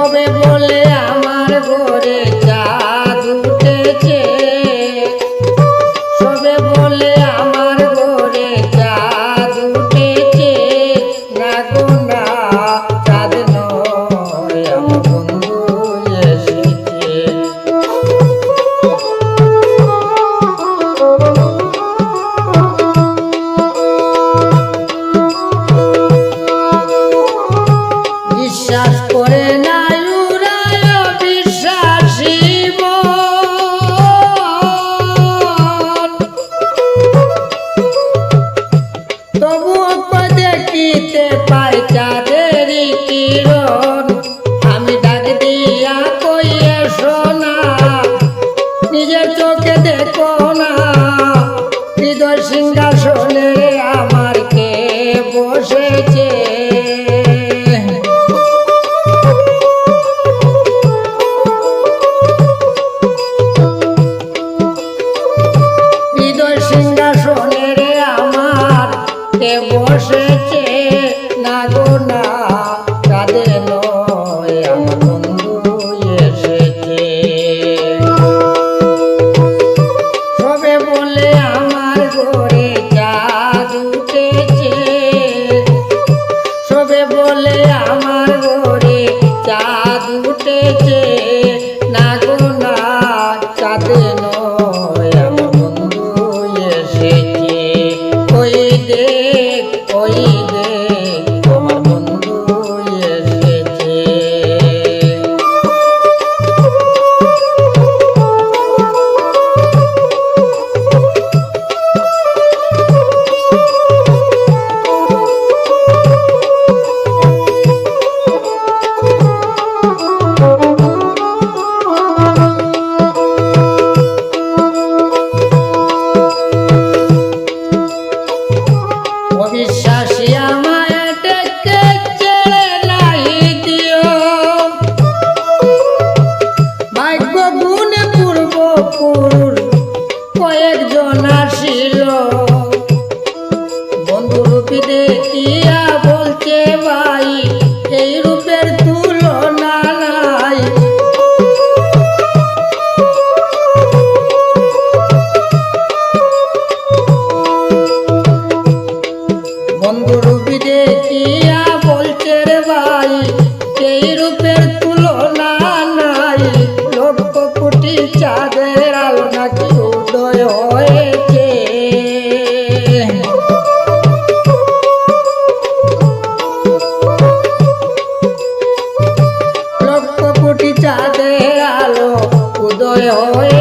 Nos vemos. নিজের চোখে দেখো না। হৃদয় সিংহাসনে আমার কে বসেছে? হৃদয় সিংহাসনে আমার কে বসেছে? না গো, না কাদের বলে রূপ দেখিয়া বলছে ভাই এই চাঁদের আলো উদয় হয়ে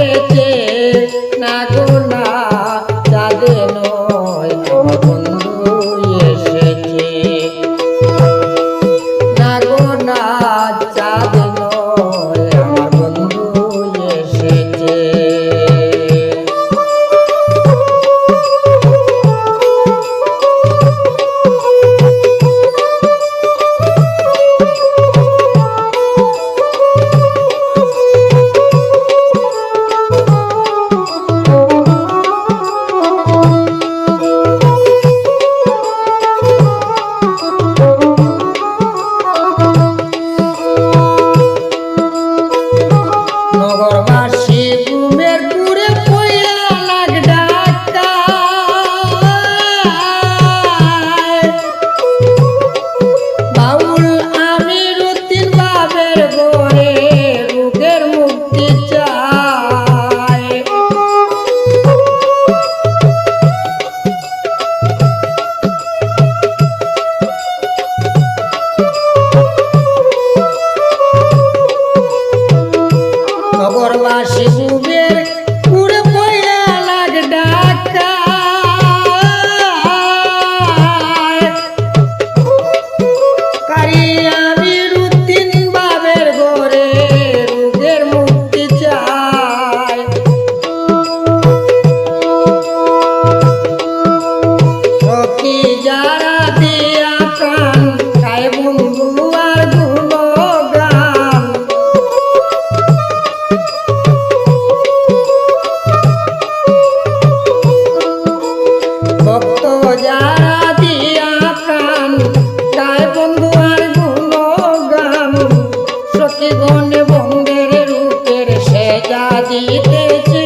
সখীগণ বন্ধের রূপের সেজা দিতেছে।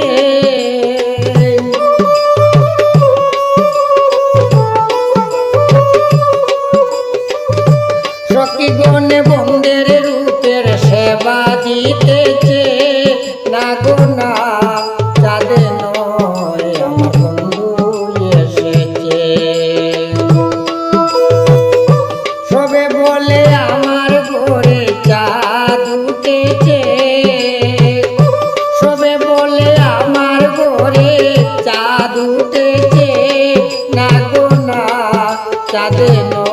সখীগণ বন্ধের রূপের সেবা দিতে চাঁদ উঠেছে না গো না চাঁদে না